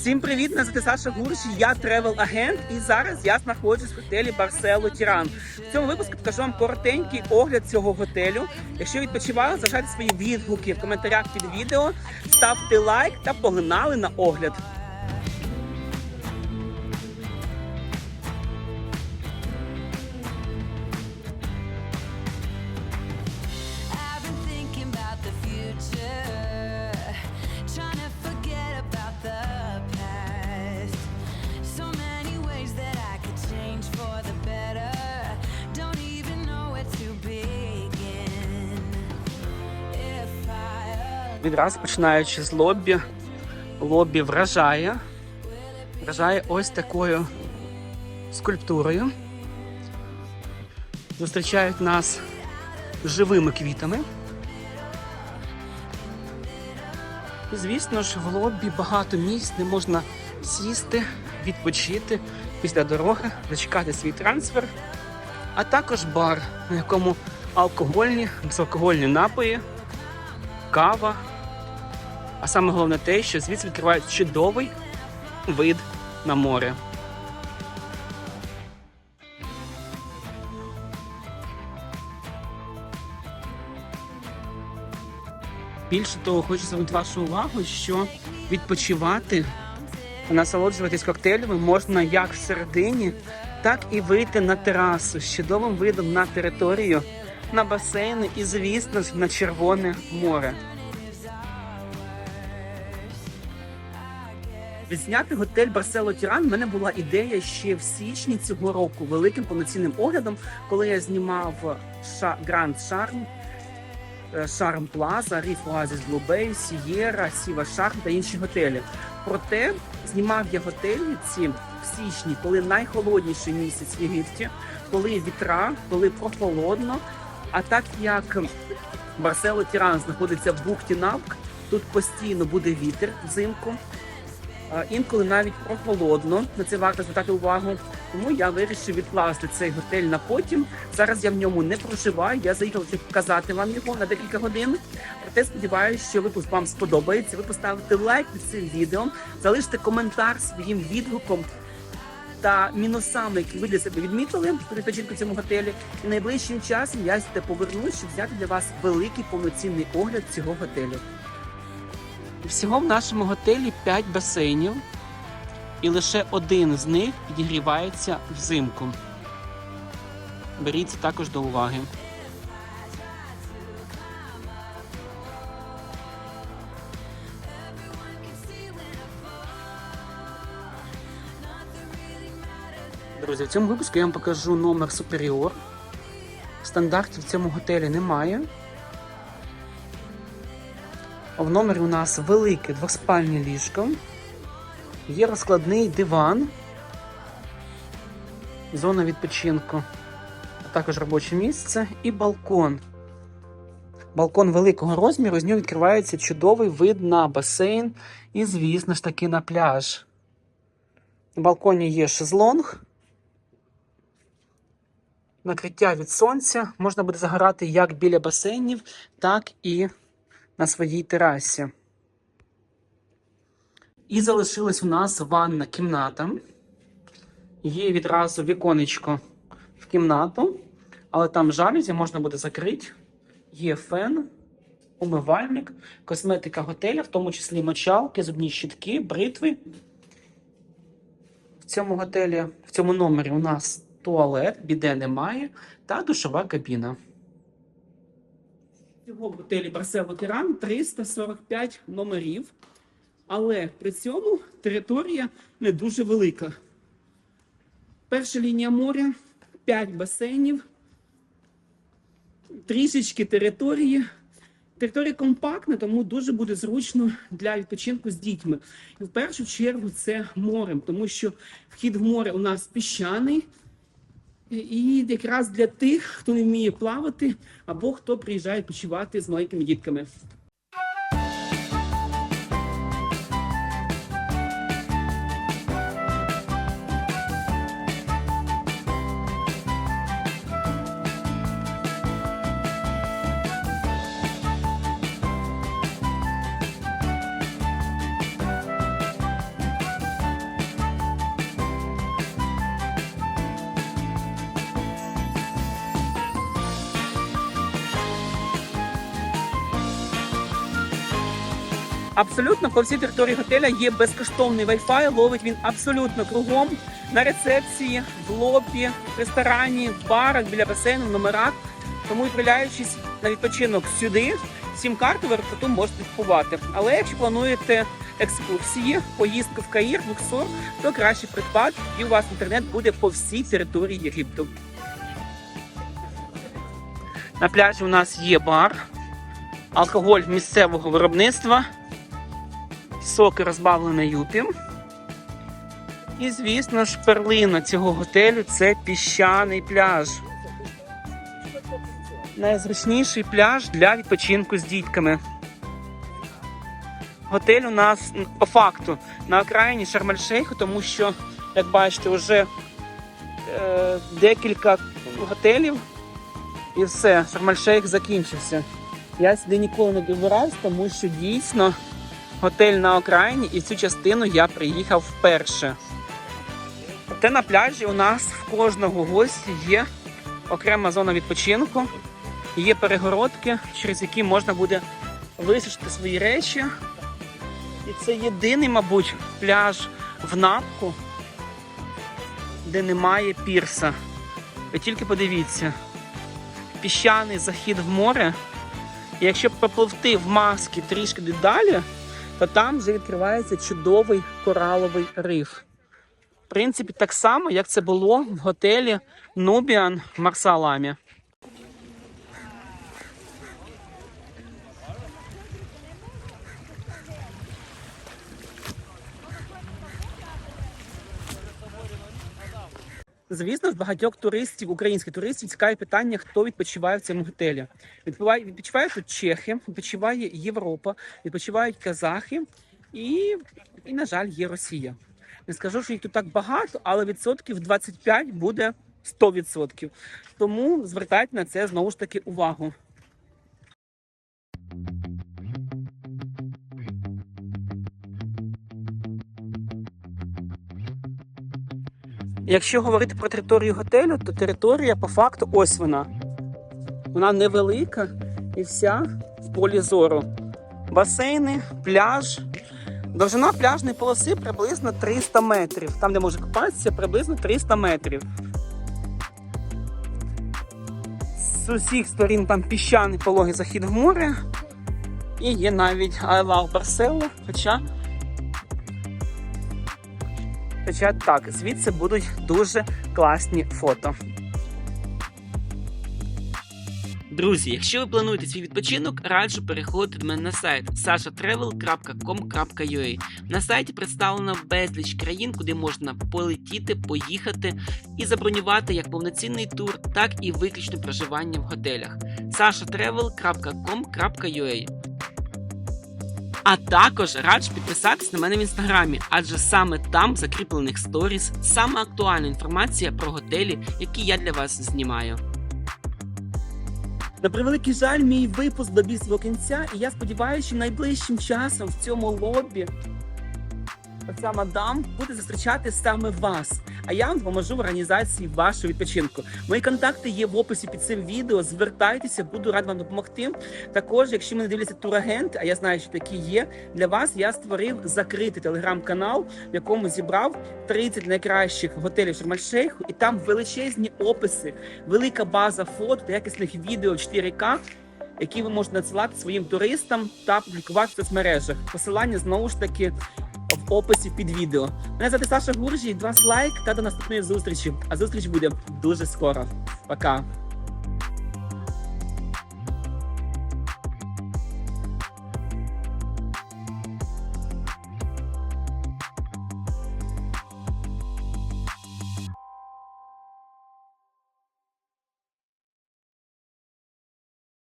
Всім привіт! Мене звати Саша Гурш, я тревел-агент, і зараз я знаходжусь в готелі Барсело Тіран. В цьому випуску покажу вам коротенький огляд цього готелю. Якщо відпочивали, залишайте свої відгуки в коментарях під відео, ставте лайк та погнали на огляд. Відразу починаючи з лобі. Лобі вражає. Вражає ось такою скульптурою. Зустрічають нас живими квітами. І, звісно ж, в лобі багато місць, де можна сісти, відпочити після дороги, зачекати свій трансфер, а також бар, на якому алкогольні, безалкогольні напої, кава. А саме головне те, що звідси відкривається чудовий вид на море. Більше того, хочу звернути вашу увагу, що відпочивати та насолоджуватись коктейлями можна як всередині, так і вийти на терасу з чудовим видом на територію, на басейни і, звісно ж, на Червоне море. Відзняти готель Барсело Тіран в мене була ідея ще в січні цього року великим повноцінним оглядом, коли я знімав Гранд Шарм, е, Шарм Плаза, Ріф Оазіс Блубей, Сієра, Сіва Шарм та інші готелі. Проте знімав я готелі ці в січні, коли найхолодніший місяць в Єгипті, коли вітра, коли прохолодно. А так як Барсело Тіран знаходиться в бухті Навк, тут постійно буде вітер взимку. Інколи навіть прохолодно, на це варто звертати увагу. Тому я вирішив відкласти цей готель на потім. Зараз я в ньому не проживаю. Я заїхав показати вам його на декілька годин. Проте сподіваюся, що випуск вам сподобається. Ви поставите лайк під цим відео, залиште коментар своїм відгуком та мінусами, які ви для себе відмітили при відпочинку цьому готелі. І найближчим часом я сюди повернусь, щоб взяти для вас великий повноцінний огляд цього готелю. Всього в нашому готелі 5 басейнів, і лише один з них підігрівається взимку. Беріть також до уваги. Друзі, в цьому випуску я вам покажу номер Superior. Стандартів в цьому готелі немає. В номері у нас велике двоспальне ліжко. Є розкладний диван, зона відпочинку, а також робоче місце і балкон. Балкон великого розміру, з нього відкривається чудовий вид на басейн і, звісно ж таки, на пляж. На балконі є шезлонг. Накриття від сонця можна буде загорати як біля басейнів, так і на своїй терасі. І залишилась у нас ванна кімната. Є відразу віконечко в кімнату, але там жалюзі можна буде закрити. Є фен, умивальник, косметика готеля, в тому числі мочалки, зубні щітки, бритви. В цьому готелі, в цьому номері у нас туалет, біде немає, та душова кабіна. Всього в готелі Барсело Тиран 345 номерів, але при цьому територія не дуже велика. Перша лінія моря, 5 басейнів, трішечки території. Територія компактна, тому дуже буде зручно для відпочинку з дітьми. І в першу чергу це морем, тому що вхід в море у нас піщаний. І якраз для тих, хто не вміє плавати, або хто приїжджає відпочивати з маленькими дітками. Абсолютно по всій території готеля є безкоштовний Wi-Fi, ловить він абсолютно кругом на рецепції, в лобі, в ресторані, в барах, біля басейну, в номерах. Тому відправляючись на відпочинок сюди, сім-карту в аеропорту можете купувати. Але якщо плануєте екскурсії, поїздку в Каїр, Луксор, то краще придбати, і у вас інтернет буде по всій території Єгипту. На пляжі у нас є бар, алкоголь місцевого виробництва, соки розбавлені юпі. І, звісно ж, перлина цього готелю це піщаний пляж. Найзручніший пляж для відпочинку з дітками. Готель у нас по факту на окраїні Шарм-ель-Шейху, тому що, як бачите, вже е, декілька готелів і все, Шарм-ель-Шейх закінчився. Я сюди ніколи не добирався, тому що дійсно готель на окраїні і в цю частину я приїхав вперше. Проте на пляжі у нас в кожного гостя є окрема зона відпочинку, є перегородки, через які можна буде висушити свої речі. І це єдиний, мабуть, пляж в напку, де немає пірса. Ви тільки подивіться, піщаний захід в море. І якщо пропливти в маски трішки далі, то там вже відкривається чудовий кораловий риф. В принципі, так само, як це було в готелі Нубіан в Марсаламі. Звісно, з багатьох туристів, українських туристів, цікаве питання, хто відпочиває в цьому готелі. Відпочиває, відпочивають тут чехи, відпочиває Європа, відпочивають казахи і, і, на жаль, є Росія. Не скажу, що їх тут так багато, але відсотків 25 буде 100%. Тому звертайте на це знову ж таки увагу. Якщо говорити про територію готелю, то територія по факту ось вона. Вона невелика і вся в полі зору. Басейни, пляж. Довжина пляжної полоси приблизно 300 метрів. Там, де може купатися, приблизно 300 метрів. З усіх сторін там піщаний пологий захід в море. І є навіть Love Barcelona, хоча Хоча так, звідси будуть дуже класні фото. Друзі, якщо ви плануєте свій відпочинок, раджу переходити до мене на сайт sashatravel.com.ua. На сайті представлено безліч країн, куди можна полетіти, поїхати і забронювати як повноцінний тур, так і виключне проживання в готелях. sashatravel.com.ua а також раджу підписатись на мене в інстаграмі, адже саме там закріплених сторіс саме актуальна інформація про готелі, які я для вас знімаю. На превеликий жаль, мій випуск добіг свого кінця, і я сподіваюся, що найближчим часом в цьому лобі оця мадам буде зустрічати саме вас. А я вам допоможу в організації вашого відпочинку. Мої контакти є в описі під цим відео. Звертайтеся, буду радий вам допомогти. Також, якщо мене дивляться турагенти, а я знаю, що такі є. Для вас я створив закритий телеграм-канал, в якому зібрав 30 найкращих готелів Шарм-ель-Шейху, і там величезні описи, велика база фото та якісних відео 4К. Які ви можете надсилати своїм туристам та публікувати в соцмережах. Посилання знову ж таки в описі під відео. Мене звати Саша Гуржій, два лайк та до наступної зустрічі. А зустріч буде дуже скоро. Пока.